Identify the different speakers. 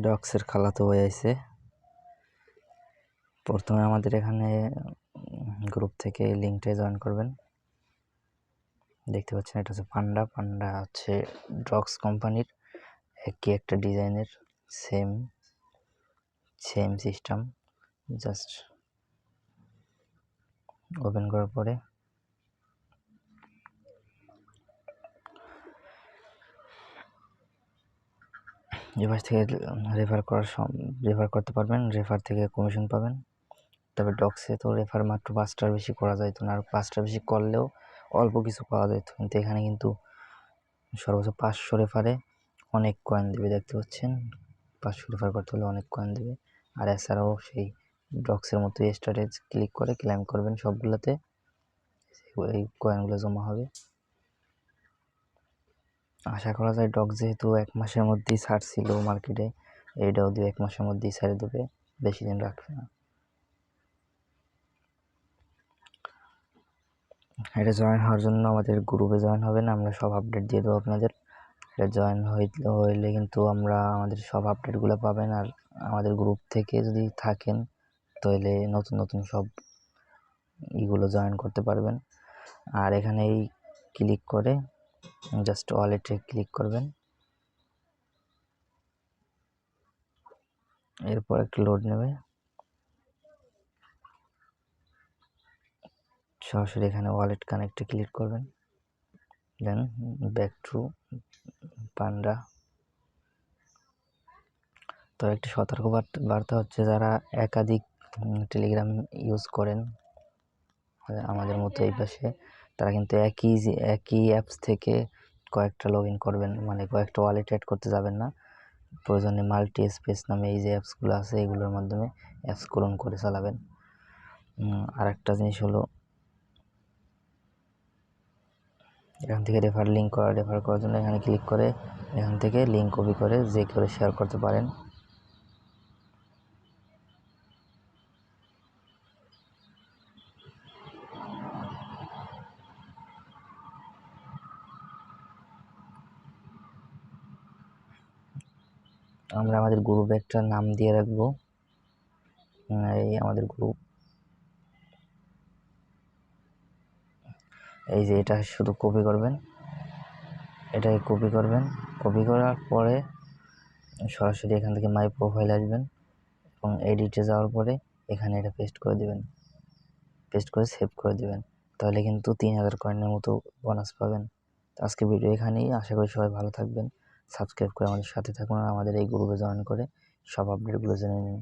Speaker 1: ডক্সের খালাতো ভাই আইছে। প্রথমে আমাদের এখানে গ্রুপ থেকে লিঙ্কটা জয়েন করবেন। দেখতে পাচ্ছেন, এটা হচ্ছে পান্ডা। পান্ডা হচ্ছে ড্রক্স কোম্পানির একই একটা ডিজাইনের same same system just open করার পরে এবার থেকে রেফার করার রেফার করতে পারবেন রেফার থেকে কমিশন পাবেন। তবে ডক্সে তো রেফার মাত্র পাঁচটার বেশি করা যাইতো না, আর পাঁচটার বেশি করলেও অল্প কিছু পাওয়া যায় যেত কিন্তু এখানে কিন্তু সর্বোচ্চ পাঁচশো রেফারে অনেক কয়েন দেবে, দেখতে পাচ্ছেন? পাঁচশো রেফার করতে হলে অনেক কয়েন দেবে। আর এছাড়াও সেই ডক্সের মতো স্টারেজ ক্লিক করে ক্লাইম করবেন সবগুলোতে এই কয়েনগুলো জমা হবে। আশা করা যায় ডগ যেহেতু এক মাসের মধ্যেই ছাড়ছিল মার্কেটে, এইটাও দু এক মাসের মধ্যেই ছেড়ে দেবে, বেশি দিন রাখবে না। এটা জয়েন হওয়ার জন্য আমাদের গ্রুপে জয়েন হবেন আমরা সব আপডেট দিয়ে দেবো আপনাদের। এটা জয়েন হইলে কিন্তু আমরা আমাদের সব আপডেটগুলো পাবেন, আর আমাদের গ্রুপ থেকে যদি থাকেন, তাহলে নতুন নতুন সব ইগুলো জয়েন করতে পারবেন। আর এখানে এই ক্লিক করে জাস্ট ওয়ালেটে ক্লিক করবেন। এরপর একটু লোড নেবে। সরাসরি এখানে ওয়ালেট কানেক্টে ক্লিক করবেন। Then back to panda. তো একটি সতর্ক বার্তা হচ্ছে যারা একাধিক টেলিগ্রাম ইউজ করেন, আমাদের মতো এই পাশে তারা কিন্তু একই একই অ্যাপস থেকে কয়েকটা লগ ইন করবেন মানে কয়েকটা ওয়ালেট অ্যাড করতে যাবেন না। প্রয়োজনে মাল্টি স্পেস নামে এই যে অ্যাপসগুলো আছে, এগুলোর মাধ্যমে অ্যাপস ক্লোন করে চালাবেন। আর একটা জিনিস হলো, এখান থেকে রেফার লিঙ্ক করা রেফার করার জন্য এখানে ক্লিক করে এখান থেকে লিঙ্ক কপি করে যে করে শেয়ার করতে পারেন। আমরা আমাদের গ্রুপে একটা নাম দিয়ে রাখব। এই আমাদের গ্রুপ এই যে এটা শুধু কপি করবেন। এটাকে কপি করবেন। কপি করার পরে সরাসরি এখান থেকে মাই প্রোফাইল আসবেন এবং এডিটে যাওয়ার পরে এখানে এটা পেস্ট করে দেবেন। পেস্ট করে সেভ করে দেবেন। তাহলে কিন্তু তিন হাজার কয়েনের মতো বোনাস পাবেন। আজকে ভিডিও এখানেই। আশা করি সবাই ভালো থাকবেন। সাবস্ক্রাইব করে আমাদের সাথে থাকুন আর আমাদের এই গ্রুপে জয়েন করে সব আপডেটগুলো জেনে নিন।